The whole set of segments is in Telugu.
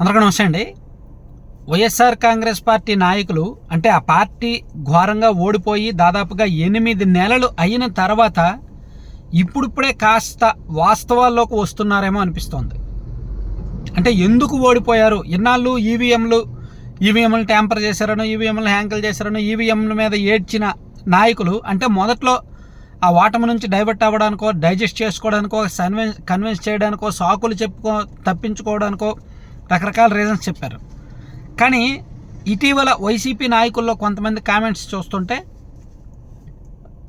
అందరికీ నమస్తే అండి. వైఎస్ఆర్ కాంగ్రెస్ పార్టీ నాయకులు అంటే ఆ పార్టీ ఘోరంగా ఓడిపోయి దాదాపుగా ఎనిమిది నెలలు అయిన తర్వాత ఇప్పుడిప్పుడే కాస్త వాస్తవాల్లోకి వస్తున్నారేమో అనిపిస్తోంది. అంటే ఎందుకు ఓడిపోయారు? ఇన్నాళ్ళు ఈవీఎంలు ఈవీఎంలు ట్యాంపర్ చేశారనో ఈవీఎంలు హ్యాంకిల్ చేశారనో ఈవీఎంల మీద ఏడ్చిన నాయకులు అంటే మొదట్లో ఆ ఓటమి నుంచి డైవర్ట్ అవ్వడానికో డైజెస్ట్ చేసుకోవడానికో కన్విన్స్ కన్విన్స్ చేయడానికో సాకులు చెప్పుకో తప్పించుకోవడానికో రకరకాల రీజన్స్ చెప్పారు. కానీ ఇటీవల వైసీపీ నాయకుల్లో కొంతమంది కామెంట్స్ చూస్తుంటే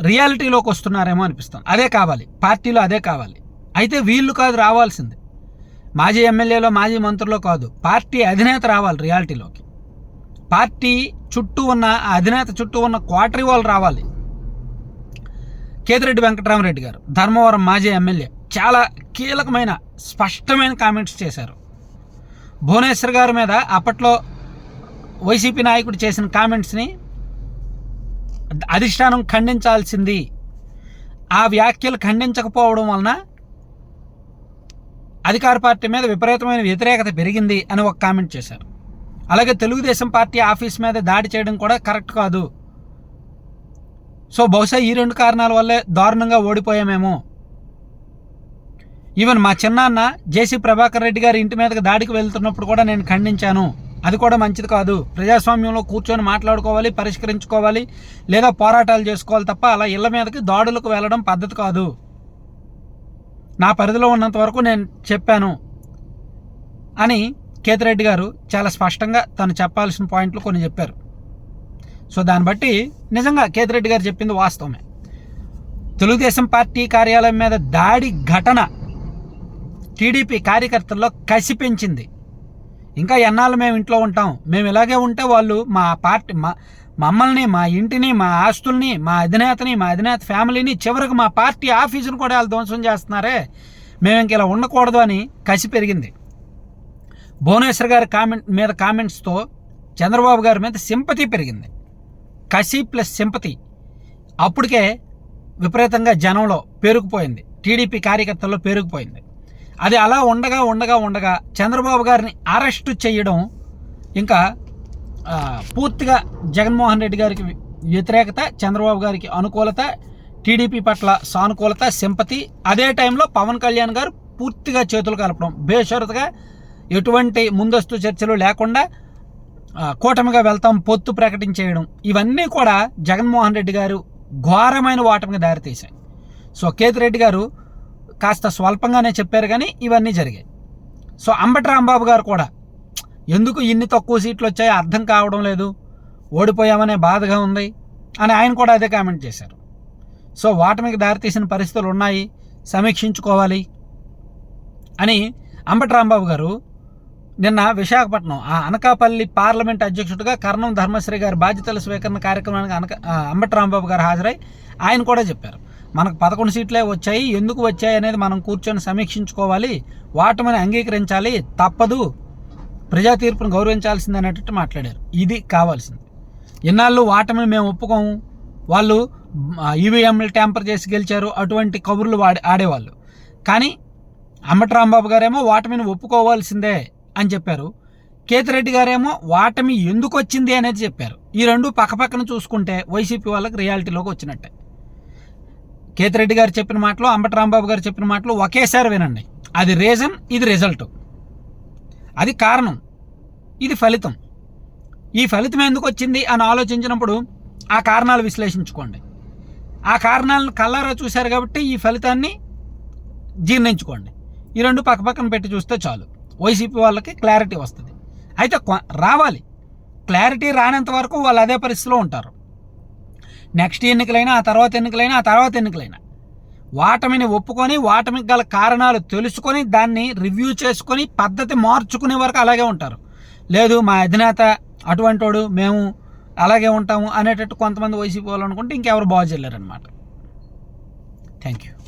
రియాలిటీలోకి వస్తున్నారేమో అనిపిస్తుంది. అదే కావాలి. పార్టీలో అదే కావాలి. అయితే వీళ్ళు కాదు రావాల్సింది. మాజీ ఎమ్మెల్యేలో మాజీ మంత్రులో కాదు. పార్టీ అధినేత రావాలి రియాలిటీలోకి పార్టీ చుట్టూ ఉన్న ఆ అధినేత చుట్టూ ఉన్న క్వార్టరీ వాళ్ళు రావాలి. కేతిరెడ్డి వెంకటరామరెడ్డి గారు ధర్మవరం మాజీ ఎమ్మెల్యే చాలా కీలకమైన స్పష్టమైన కామెంట్స్ చేశారు. భువనేశ్వర్ గారి మీద అప్పట్లో వైసీపీ నాయకుడు చేసిన కామెంట్స్ని అధిష్టానం ఖండించాల్సింది. ఆ వ్యాఖ్యలు ఖండించకపోవడం వలన అధికార పార్టీ మీద విపరీతమైన వ్యతిరేకత పెరిగింది అని ఒక కామెంట్ చేశారు. అలాగే తెలుగుదేశం పార్టీ ఆఫీస్ మీద దాడి చేయడం కూడా కరెక్ట్ కాదు. సో బహుశా ఈ రెండు కారణాల వల్లే దారుణంగా ఓడిపోయామేమో. ఈవెన్ మా చిన్నాన్న జేసీ ప్రభాకర్ రెడ్డి గారి ఇంటి మీదకి దాడికి వెళ్తున్నప్పుడు కూడా నేను ఖండించాను. అది కూడా మంచిది కాదు. ప్రజాస్వామ్యంలో కూర్చొని మాట్లాడుకోవాలి పరిష్కరించుకోవాలి లేదా పోరాటాలు చేసుకోవాలి తప్ప అలా ఇళ్ళ మీదకి దాడులకు వెళ్ళడం పద్ధతి కాదు. నా పరిధిలో ఉన్నంత వరకు నేను చెప్పాను అని కేతిరెడ్డి గారు చాలా స్పష్టంగా తను చెప్పాల్సిన పాయింట్లు కొన్ని చెప్పారు. సో దాన్ని బట్టి నిజంగా కేతిరెడ్డి గారు చెప్పింది వాస్తవమే. తెలుగుదేశం పార్టీ కార్యాలయం మీద దాడి ఘటన టీడీపీ కార్యకర్తల్లో కసి పెంచింది ఇంకా ఎన్నాళ్ళు మేము ఇంట్లో ఉంటాం? మేము ఇలాగే ఉంటే వాళ్ళు మా పార్టీ మా మమ్మల్ని మా ఇంటిని మా ఆస్తుల్ని మా అధినేతని మా అధినేత ఫ్యామిలీని చివరికి మా పార్టీ ఆఫీసును కూడా వాళ్ళు ధ్వంసం చేస్తున్నారే. మేము ఇంక ఇలా ఉండకూడదు అని కసి పెరిగింది. భువనేశ్వర్ గారి కామెంట్ మీద కామెంట్స్తో చంద్రబాబు గారి మీద సింపతి పెరిగింది. కసి ప్లస్ సింపతి. అప్పటికే విపరీతంగా జనంలో పేరుకుపోయింది. టీడీపీ కార్యకర్తల్లో పేరుకుపోయింది. అది అలా ఉండగా ఉండగా ఉండగా చంద్రబాబు గారిని అరెస్టు చేయడం ఇంకా పూర్తిగా జగన్మోహన్ రెడ్డి గారికి వ్యతిరేకత చంద్రబాబు గారికి అనుకూలత టీడీపీ పట్ల సానుకూలత సింపతి. అదే టైంలో పవన్ కళ్యాణ్ గారు పూర్తిగా చేతులు కలపడం. బేషరతుగా ఎటువంటి ముందస్తు చర్చలు లేకుండా కూటమిగా వెళ్తాం పొత్తు ప్రకటించేయడం. ఇవన్నీ కూడా జగన్మోహన్ రెడ్డి గారు ఘోరమైన ఓటమికి దారితీశాయి. సో కేతిరెడ్డి గారు కాస్త స్వల్పంగానే చెప్పారు కానీ ఇవన్నీ జరిగాయి. సో అంబటి రాంబాబు గారు కూడా ఎందుకు ఇన్ని తక్కువ సీట్లు వచ్చాయో అర్థం కావడం లేదు ఓడిపోయామనే బాధగా ఉంది అని ఆయన కూడా అదే కామెంట్ చేశారు. సో వాటమికి దారితీసిన పరిస్థితులు ఉన్నాయి సమీక్షించుకోవాలి అని అంబటి రాంబాబు గారు నిన్న విశాఖపట్నం ఆ అనకాపల్లి పార్లమెంట్ అధ్యక్షుడిగా కర్ణం ధర్మశ్రీ గారి బాధ్యతల స్వీకరణ కార్యక్రమానికి అనక అంబట అంబటి రాంబాబు గారు హాజరై ఆయన కూడా చెప్పారు. మనకు పదకొండు సీట్లే వచ్చాయి. ఎందుకు వచ్చాయి అనేది మనం కూర్చొని సమీక్షించుకోవాలి. వాటమని అంగీకరించాలి. తప్పదు. ప్రజా తీర్పును గౌరవించాల్సింది అనేటట్టు మాట్లాడారు. ఇది కావాల్సింది. ఇన్నాళ్ళు వాటమిని మేము ఒప్పుకోము. వాళ్ళు ఈవీఎంలు ట్యాంపర్ చేసి గెలిచారు. అటువంటి కబుర్లు వాడి ఆడేవాళ్ళు. కానీ అంబటి రాంబాబు గారేమో వాటమిని ఒప్పుకోవాల్సిందే అని చెప్పారు. కేతిరెడ్డి గారేమో వాటమి ఎందుకు వచ్చింది అనేది చెప్పారు. ఈ రెండు పక్కపక్కన చూసుకుంటే వైసీపీ వాళ్ళకి రియాలిటీలోకి వచ్చినట్టే. కేతిరెడ్డి గారు చెప్పిన మాటలు అంబటి రాంబాబు గారు చెప్పిన మాటలు ఒకేసారి వినండి. అది రీజన్ ఇది రిజల్ట్. అది కారణం. ఇది ఫలితం. ఈ ఫలితం ఎందుకు వచ్చింది అని ఆలోచించినప్పుడు ఆ కారణాలు విశ్లేషించుకోండి. ఆ కారణాలను కల్లారా చూశారు కాబట్టి ఈ ఫలితాన్ని జీర్ణించుకోండి. ఈ రెండు పక్కపక్కన పెట్టి చూస్తే చాలు. వైసీపీ వాళ్ళకి క్లారిటీ వస్తుంది. అయితే కొ- రావాలి. క్లారిటీ రానంత వరకు వాళ్ళు అదే పరిస్థితిలో ఉంటారు. నెక్స్ట్ ఎన్నికలైనా ఆ తర్వాత ఎన్నికలైనా ఆ తర్వాత ఎన్నికలైనా. వాటమిని ఒప్పుకొని వాటమికి గల కారణాలు తెలుసుకొని దాన్ని రివ్యూ చేసుకొని పద్ధతి మార్చుకునే వరకు అలాగే ఉంటారు. లేదు మా అధినేత అటువంటి వాడు మేము అలాగే ఉంటాము అనేటట్టు కొంతమంది వైసీపీ వాళ్ళు అనుకుంటే ఇంకెవరు బాగా చెల్లారనమాట అనమాట థ్యాంక్ యూ